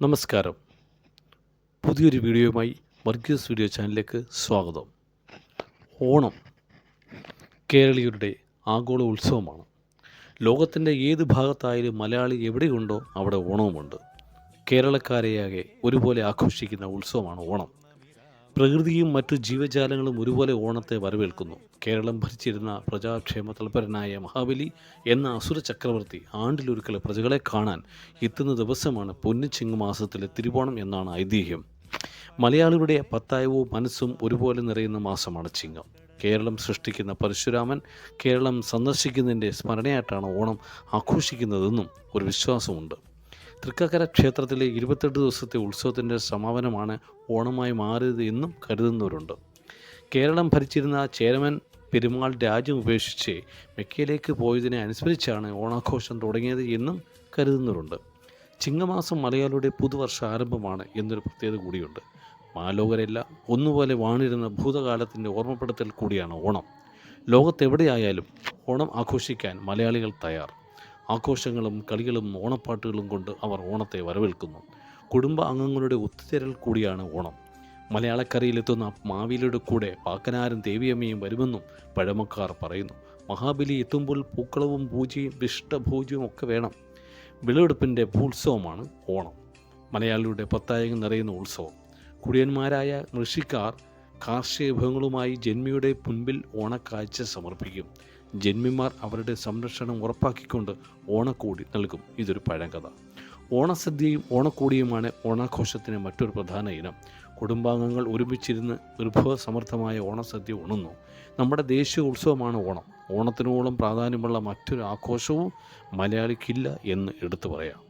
നമസ്കാരം. പുതിയൊരു വീഡിയോയുമായി വർഗീസ് വീഡിയോ ചാനലിലേക്ക് സ്വാഗതം. ഓണം കേരളീയരുടെ ആഗോള ഉത്സവമാണ്. ലോകത്തിന്റെ ഏത് ഭാഗത്തായാലും മലയാളി എവിടെയുണ്ടോ അവിടെ ഓണവുമുണ്ട്. കേരളക്കാരെയാകെ ഒരുപോലെ ആഘോഷിക്കുന്ന ഉത്സവമാണ് ഓണം. പ്രകൃതിയും മറ്റു ജീവജാലങ്ങളും ഒരുപോലെ ഓണത്തെ വരവേൽക്കുന്നു. കേരളം ഭരിച്ചിരുന്ന പ്രജാക്ഷേമ തൽപരനായ മഹാബലി എന്ന അസുര ചക്രവർത്തി ആണ്ടിലൊരുക്കൽ പ്രജകളെ കാണാൻ എത്തുന്ന ദിവസമാണ് പൊന്നിച്ചിങ്ങ് തിരുവോണം എന്നാണ് ഐതിഹ്യം. മലയാളികളുടെ പത്തായവും മനസ്സും ഒരുപോലെ നിറയുന്ന മാസമാണ് ചിങ്ങം. കേരളം സൃഷ്ടിക്കുന്ന പരശുരാമൻ കേരളം സന്ദർശിക്കുന്നതിന്റെ സ്മരണയായിട്ടാണ് ഓണം ആഘോഷിക്കുന്നതെന്നും ഒരു വിശ്വാസമുണ്ട്. തൃക്കക്കര ക്ഷേത്രത്തിലെ ഇരുപത്തെട്ട് ദിവസത്തെ ഉത്സവത്തിന്റെ സമാപനമാണ് ഓണമായി മാറിയത് എന്നും കരുതുന്നവരുണ്ട്. കേരളം ഭരിച്ചിരുന്ന ചേരമൻ പെരുമാൾ രാജ്യം ഉപേക്ഷിച്ച് മെക്കയിലേക്ക് പോയതിനെ അനുസരിച്ചാണ് ഓണാഘോഷം തുടങ്ങിയത് എന്നും കരുതുന്നവരുണ്ട്. ചിങ്ങമാസം മലയാളിയുടെ പുതുവർഷ ആരംഭമാണ് എന്നൊരു പ്രത്യേകത കൂടിയുണ്ട്. മാലോകരല്ല ഒന്നുപോലെ വാണിരുന്ന ഭൂതകാലത്തിന്റെ ഓർമ്മപ്പെടുത്തൽ കൂടിയാണ് ഓണം. ലോകത്തെവിടെയായാലും ഓണം ആഘോഷിക്കാൻ മലയാളികൾ തയ്യാർ. ആഘോഷങ്ങളും കളികളും ഓണപ്പാട്ടുകളും കൊണ്ട് അവർ ഓണത്തെ വരവേൽക്കുന്നു. കുടുംബ അംഗങ്ങളുടെ ഒത്തുചേരൽ കൂടിയാണ് ഓണം. മലയാളക്കരയിലെത്തുന്ന മാവിലയുടെ കൂടെ പാക്കനാരും ദേവിയമ്മയും വരുമെന്നും പഴമക്കാർ പറയുന്നു. മഹാബലി എത്തുമ്പോൾ പൂക്കളവും പൂജയും വിഷ്ടഭോജ്യവും ഒക്കെ വേണം. വിളവെടുപ്പിന്റെ ഉത്സവമാണ് ഓണം. മലയാളിയുടെ പത്തായകം നിറയുന്ന ഉത്സവം. കുടിയന്മാരായ ഋഷിക്കാർ കാർഷിക വിഭവങ്ങളുമായി ജന്മിയുടെ മുൻപിൽ ഓണക്കാഴ്ച സമർപ്പിക്കും. ജന്മിമാർ അവരുടെ സംരക്ഷണം ഉറപ്പാക്കിക്കൊണ്ട് ഓണക്കോടി നൽകും. ഇതൊരു പഴങ്കഥ. ഓണസദ്യയും ഓണക്കോടിയുമാണ് ഓണാഘോഷത്തിന് മറ്റൊരു പ്രധാന ഇനം. കുടുംബാംഗങ്ങൾ ഒരുമിച്ചിരുന്ന് വിഭവസമർത്ഥമായ ഓണസദ്യ ഉണുന്നു നമ്മുടെ ദേശീയ ഉത്സവമാണ് ഓണം. ഓണത്തിനോളം പ്രാധാന്യമുള്ള മറ്റൊരു ആഘോഷവും മലയാളിക്കില്ല എന്ന് എടുത്തു പറയാം.